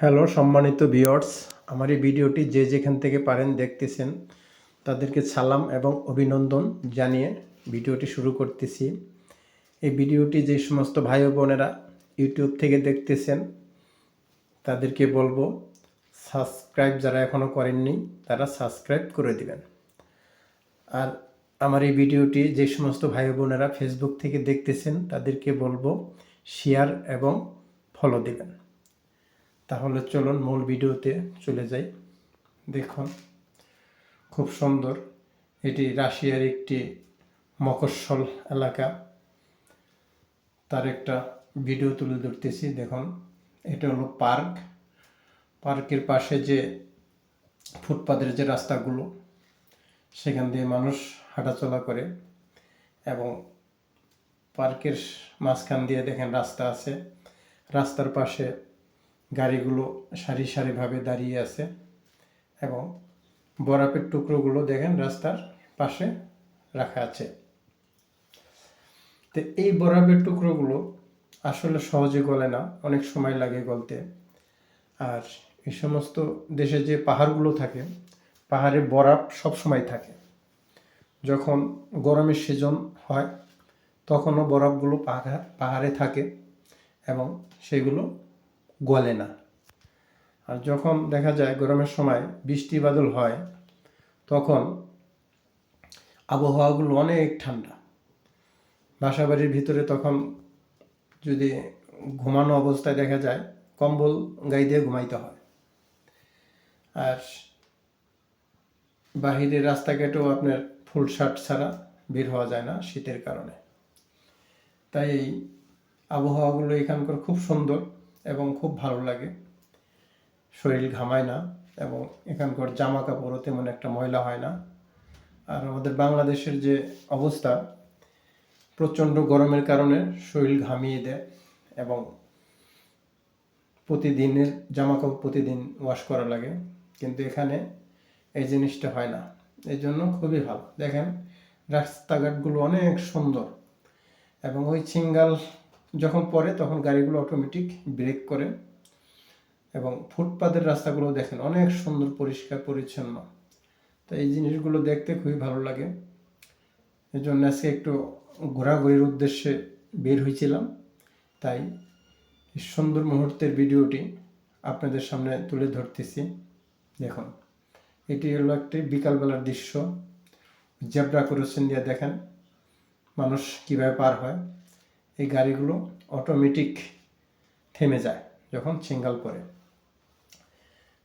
Hello সম্মানিত viewers, আমার এই ভিডিওটি যে যেখান থেকে পারেন দেখতেছেন, তাদেরকে সালাম এবং অভিনন্দন জানিয়ে ভিডিওটি শুরু করতেছি। এই ভিডিওটি যে সমস্ত ভাই বোনেরা ইউটিউব থেকে দেখতেছেন, তাদেরকে বলব, সাবস্ক্রাইব যারা এখনও করেননি, তারা সাবস্ক্রাইব করে দিবেন। আর আমার এই ভিডিওটি যে সমস্ত ভাই বোনেরা ফেসবুক থেকে দেখতেছেন, তাদেরকে বলব শেয়ার এবং ফলো দিবেন। তাহলে চলুন মূল ভিডিওতে চলে যাই। দেখুন, খুব সুন্দর। এটি রাশিয়ার একটি মকস্বল এলাকা। তার একটা ভিডিও তুলে ধরতেছি, দেখুন। এটা হলো পার্ক। পার্কের পাশে যে ফুটপাতের যে রাস্তাগুলো, সেখান দিয়ে মানুষ হাঁটাচলা করে এবং পার্কের মাঝখান দিয়ে দেখেন রাস্তা আছে। রাস্তার পাশে গাড়িগুলো সারি সারিভাবে দাঁড়িয়ে আছে এবং বরফের টুকরোগুলো দেখেন রাস্তার পাশে রাখা আছে। তো এই বরফের টুকরোগুলো আসলে সহজে গলে না, অনেক সময় লাগে গলতে। আর এই সমস্ত দেশে যে পাহাড়গুলো থাকে, পাহাড়ে বরফ সব সময় থাকে। যখন গরমের সিজন হয়, তখনও বরফগুলো পাহাড়ে থাকে এবং সেগুলো গলে না। আর যখন দেখা যায় গরমের সময় বৃষ্টি বাদল হয়, তখন আবহাওয়াগুলো অনেক ঠান্ডা। বাসাবাড়ির ভিতরে তখন যদি ঘুমানো অবস্থায় দেখা যায়, কম্বল গাই দিয়ে ঘুমাইতে হয়। আর বাহিরের রাস্তাঘাটেও আপনার ফুল শার্ট ছাড়া বের হওয়া যায় না শীতের কারণে। তাই এই আবহাওয়াগুলো এখানকার খুব সুন্দর। এবং খুব ভালো লাগে। শরীর ঘামায় না এবং এখানকার জামা কাপড়ও তেমন একটা ময়লা হয় না। আর আমাদের বাংলাদেশের যে অবস্থা, প্রচণ্ড গরমের কারণে শরীর ঘামিয়ে দেয় এবং প্রতিদিনের জামা কাপড় প্রতিদিন ওয়াশ করা লাগে। কিন্তু এখানে এই জিনিসটা হয় না। এই জন্য খুবই ভালো। দেখেন, রাস্তাঘাটগুলো অনেক সুন্দর এবং ওই সিঙ্গাল যখন পরে তখন গাড়িগুলো অটোমেটিক ব্রেক করে এবং ফুটপাতের রাস্তাগুলো দেখেন অনেক সুন্দর, পরিষ্কার, পরিচ্ছন্ন। তো এই জিনিসগুলো দেখতে খুবই ভালো লাগে। এই জন্য আজকে একটু ঘোরাঘুরির উদ্দেশ্যে বের হয়েছিলাম। তাই সুন্দর মুহূর্তের ভিডিওটি আপনাদের সামনে তুলে ধরতেছি। দেখুন, এটি হলো একটি বিকালবেলার দৃশ্য। জেব্রা ক্রসিং দিয়ে দেখেন, মানুষ কীভাবে পার হয়। এই গাড়িগুলো অটোমেটিক থেমে যায় যখন সিঙ্গাল পরে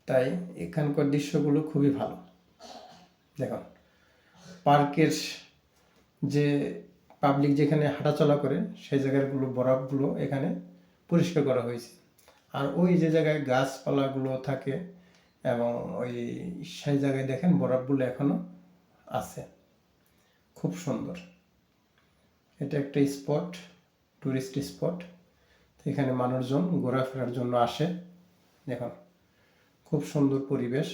তাই এখানকার দৃশ্যগুলো খুবই ভালো। দেখুন, পার্কের যে পাবলিক যেখানে হাঁটাচলা করে, সেই জায়গাগুলো বরফগুলো এখানে পরিষ্কার করা হয়েছে। আর ওই যে জায়গায় গাছপালাগুলো থাকে এবং ওই সেই জায়গায় দেখেন বরফগুলো এখনও আছে। খুব সুন্দর। এটা একটা স্পট টুরিস্ট স্পট এখানে মানুষজন ঘোরাফেরার জন্য আসে। দেখুন, খুব সুন্দর পরিবেশ।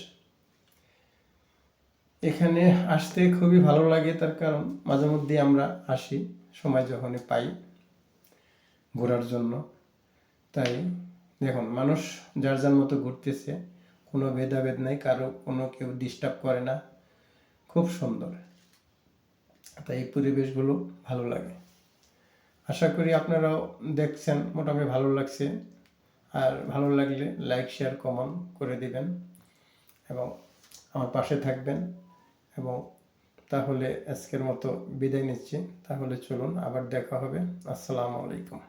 এখানে আসতে খুবই ভালো লাগে, তার কারণ মাঝে মধ্যে আমরা আসি, সময় যখনই পাই ঘোরার জন্য। তাই দেখুন, মানুষ যার যার মতো ঘুরতেছে, কোনো ভেদাভেদ নাই, কারও কোনো কেউ ডিস্টার্ব করে না। খুব সুন্দর। তাই এই পরিবেশগুলো ভালো লাগে। আশা করি আপনারাও দেখছেন, মোটামুটি ভালো লাগছে। আর ভালো লাগলে লাইক শেয়ার কমন করে দিবেন এবং আমার পাশে থাকবেন এবং তাহলে আজকের মতো বিদায় নিচ্ছি। তাহলে চলুন আবার দেখা হবে। আসসালামু আলাইকুম।